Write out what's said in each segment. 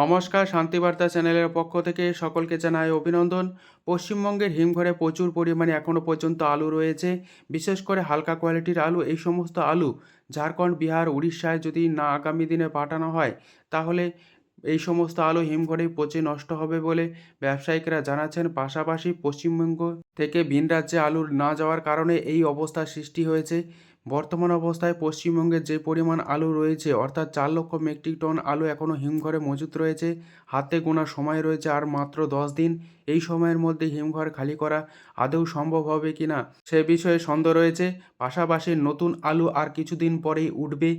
নমস্কার শান্তিবার্তা চ্যানেলের পক্ষ থেকে সকলকে জানাই অভিনন্দন। পশ্চিমবঙ্গের হিমঘরে প্রচুর পরিমাণে এখনও পর্যন্ত আলু রয়েছে। বিশেষ করে হালকা কোয়ালিটির আলু, এই সমস্ত আলু ঝাড়খণ্ড, বিহার, উড়িষ্যায় যদি না আগামী দিনে পাঠানো হয়, তাহলে এই সমস্ত আলু হিমঘরেই পচে নষ্ট হবে বলে ব্যবসায়িকরা জানাচ্ছেন। পাশাপাশি পশ্চিমবঙ্গ থেকে ভিন রাজ্যে আলু না যাওয়ার কারণে এই অবস্থার সৃষ্টি হয়েছে। বর্তমান অবস্থায় পশ্চিমবঙ্গে যে পরিমাণ আলু রয়েছে, অর্থাৎ চার লক্ষ মেট্রিক টন আলু এখনও হিমঘরে মজুত রয়েছে, হাতে গোনা সময় রয়েছে আর মাত্র দশ দিন। এই সময়ের মধ্যে হিমঘর খালি করা আদৌ সম্ভব হবে কি না সে বিষয়ে সন্দেহ রয়েছে। পাশাপাশি নতুন আলু আর কিছুদিন পরেই উঠবে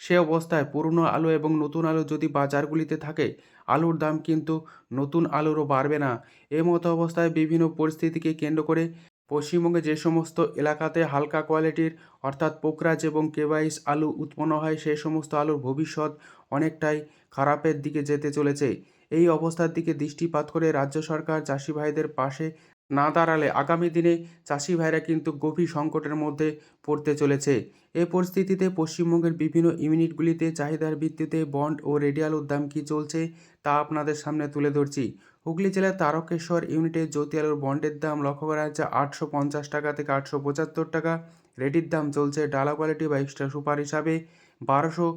সে অবস্থায় পুরনো আলু এবং নতুন আলু যদি বাজারগুলিতে থাকে, আলুর দাম কিন্তু নতুন আলুরও বাড়বে না। এ মতো অবস্থায় বিভিন্ন পরিস্থিতিকে কেন্দ্র করে পশ্চিমবঙ্গে যে সমস্ত এলাকাতে হালকা কোয়ালিটির, অর্থাৎ পোকরাজ এবং কেবাইস আলু উৎপন্ন হয় সেই সমস্ত আলুর ভবিষ্যৎ অনেকটাই খারাপের দিকে যেতে চলেছে। এই অবস্থার দিকে দৃষ্টিপাত করে রাজ্য সরকার চাষি ভাইদের পাশে না দাঁড়ালে আগামী দিনে চাষি ভাইরা কিন্তু গভীর সংকটের মধ্যে পড়তে চলেছে। এ পরিস্থিতিতে পশ্চিমবঙ্গের বিভিন্ন ইউনিটগুলিতে চাহিদার ভিত্তিতে বন্ড ও রেডিয়াল দাম কী চলছে তা আপনাদের সামনে তুলে ধরছি। হুগলি জেলার তারকেশ্বর ইউনিটে জ্যোতি আলুর বন্ডের দাম লক্ষ্য করা যাচ্ছে আটশো পঞ্চাশ টাকা থেকে আটশো পঁচাত্তর টাকা। রেডির দাম চলছে ডালা কোয়ালিটি বা এক্সট্রা সুপার হিসাবে বারোশো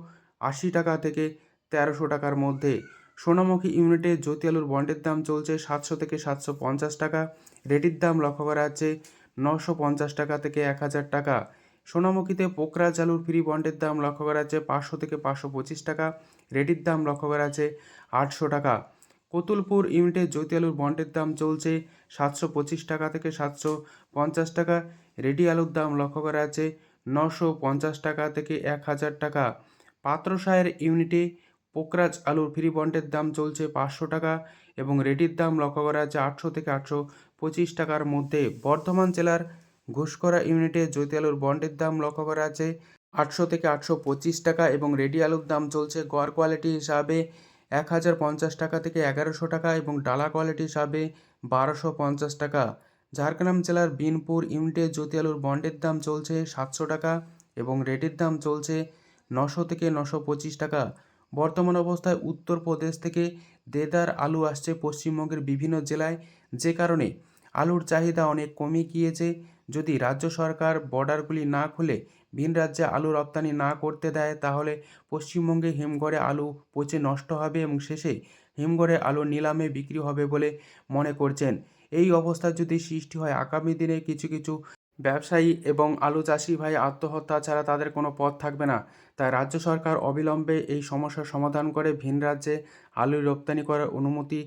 আশি টাকা থেকে তেরোশো টাকার মধ্যে। সোনামুখী ইউনিটে জ্যোতি আলুর বন্ডের দাম চলছে সাতশো থেকে সাতশো পঞ্চাশ টাকা। রেডির দাম লক্ষ্য করা যাচ্ছে নশো পঞ্চাশ টাকা থেকে এক হাজার টাকা। সোনামুখীতে পোকরাজ আলুর ফ্রি বন্ডের দাম লক্ষ্য করা যাচ্ছে পাঁচশো থেকে পাঁচশো পঁচিশ টাকা। রেডির দাম লক্ষ্য করা যাচ্ছে আটশো টাকা। কতুলপুর ইউনিটে জ্যোতি আলুর বন্ডের দাম চলছে সাতশো পঁচিশ টাকা থেকে সাতশো পঞ্চাশ টাকা। রেডি আলুর দাম লক্ষ্য করা আছে নশো পঞ্চাশ টাকা থেকে এক হাজার টাকা। পাত্রসায়ের ইউনিটে পোকরাজ আলুর ফ্রি বন্ডের দাম চলছে পাঁচশো টাকা এবং রেডির দাম লক্ষ্য করা আছে আটশো থেকে আটশো পঁচিশ টাকার মধ্যে। বর্ধমান জেলার ঘুষকরা ইউনিটে জ্যোতি আলুর বন্ডের দাম লক্ষ্য করা আছে আটশো থেকে আটশো পঁচিশ টাকা এবং রেডি আলুর দাম চলছে গড় কোয়ালিটি হিসাবে এক হাজার পঞ্চাশ টাকা থেকে এগারোশো টাকা এবং ডালা কোয়ালিটি হিসাবে বারোশো পঞ্চাশ টাকা। ঝাড়গ্রাম জেলার বিনপুর ইউনিটে জ্যোতি আলুর বন্ডের দাম চলছে সাতশো টাকা এবং রেটের দাম চলছে নশো থেকে নশো পঁচিশ টাকা। বর্তমান অবস্থায় উত্তরপ্রদেশ থেকে দেদার আলু আসছে পশ্চিমবঙ্গের বিভিন্ন জেলায়। যে কারণে আলুর চাহিদা অনেক কমে গিয়েছে। যদি রাজ্য সরকার বর্ডারগুলি না খুলে, ভিন রাজ্যে আলু রপ্তানি না করতে দেয়, তাহলে পশ্চিমবঙ্গে হিমঘরে আলু পচে নষ্ট হবে এবং শেষে হিমঘরে আলু নিলামে বিক্রি হবে বলে মনে করছেন। এই অবস্থা যদি সৃষ্টি হয়, আগামী দিনে কিছু কিছু ব্যবসায়ী এবং আলু চাষি ভাই আত্মহত্যা ছাড়া তাদের কোনো পথ থাকবে না। তাই রাজ্য সরকার অবিলম্বে এই সমস্যার সমাধান করে ভিন রাজ্যে আলু রপ্তানি করার অনুমতি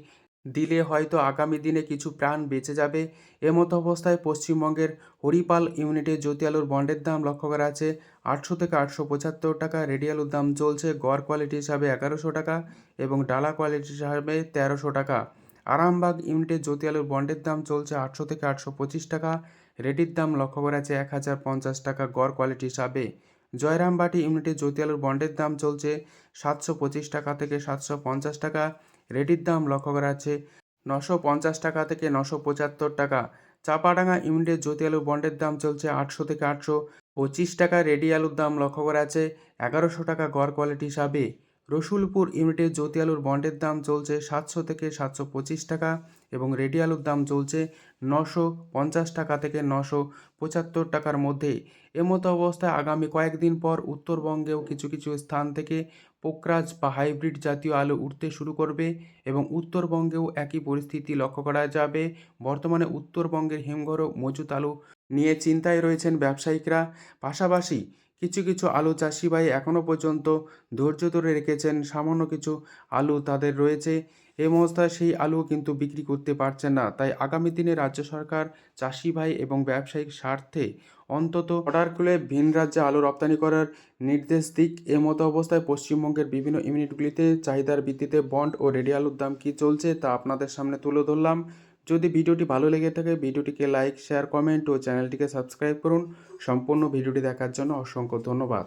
দিলে হয়তো আগামী দিনে কিছু প্রাণ বেঁচে যাবে। এমতো অবস্থায় পশ্চিমবঙ্গের হরিপাল ইউনিটে জ্যোতি আলুর বন্ডের দাম লক্ষ্য করা আছে। আটশো থেকে আটশো পঁচাত্তর টাকা রেডি আলুর দাম চলছে গড় কোয়ালিটি হিসাবে এগারোশো টাকা এবং ডালা কোয়ালিটি হিসাবে তেরোশো টাকা। আরামবাগ ইউনিটে জ্যোতি আলুর বন্ডের দাম চলছে আটশো থেকে আটশো পঁচিশ টাকা, রেডির দাম লক্ষ্য করা আছে এক হাজার পঞ্চাশ টাকা গড় কোয়ালিটি হিসাবে। জয়রামবাটি ইউনিটে জ্যোতি আলুর বন্ডের দাম চলছে সাতশো পঁচিশ টাকা থেকে সাতশো পঞ্চাশ টাকা রেডির দাম লক্ষ্য করা আছে নশো পঞ্চাশ টাকা থেকে নশো পঁচাত্তর টাকা। চাপাডাঙ্গা ইউনিটের জ্যোতি আলুর বন্ডের দাম চলছে আটশো থেকে আটশো পঁচিশ টাকা। রেডি আলুর দাম লক্ষ্য করা আছে এগারোশো টাকা গড় কোয়ালিটি হিসাবে। রসুলপুর ইউনিটের জ্যোতি আলুর বন্ডের দাম চলছে সাতশো থেকে সাতশো পঁচিশ টাকা এবং রেডি আলুর দাম চলছে নশো পঞ্চাশ টাকা থেকে নশো পঁচাত্তর টাকার মধ্যে। এমতো অবস্থায় আগামী কয়েকদিন পর উত্তরবঙ্গেও কিছু কিছু স্থান থেকে পোকরাজ বা হাইব্রিড জাতীয় আলু উঠতে শুরু করবে এবং উত্তরবঙ্গেও একই পরিস্থিতি লক্ষ্য করা যাবে। বর্তমানে উত্তরবঙ্গের হিমঘর মজুত আলু নিয়ে চিন্তায় রয়েছেন ব্যবসায়িকরা। পাশাপাশি কিছু কিছু আলু চাষি ভাই এখনও পর্যন্ত ধৈর্য ধরে রেখেছেন, সামান্য কিছু আলু তাদের রয়েছে। এই অবস্থায় সেই আলু কিন্তু বিক্রি করতে পারছেন না। তাই আগামী দিনে রাজ্য সরকার, চাষি ভাই এবং ব্যবসায়িক স্বার্থে অন্তত অর্ডার খুলে ভিন রাজ্যে আলু রপ্তানি করার নির্দেশ দিক। এ মতো অবস্থায় পশ্চিমবঙ্গের বিভিন্ন ইউনিটগুলিতে চাহিদার ভিত্তিতে বন্ড ও রেডি আলুর দাম কী চলছে তা আপনাদের সামনে তুলে ধরলাম। যদি ভিডিওটি ভালো লেগে থাকে, ভিডিওটিকে লাইক, শেয়ার, কমেন্ট ও চ্যানেলটিকে সাবস্ক্রাইব করুন। সম্পূর্ণ ভিডিওটি দেখার জন্য অসংখ্য ধন্যবাদ।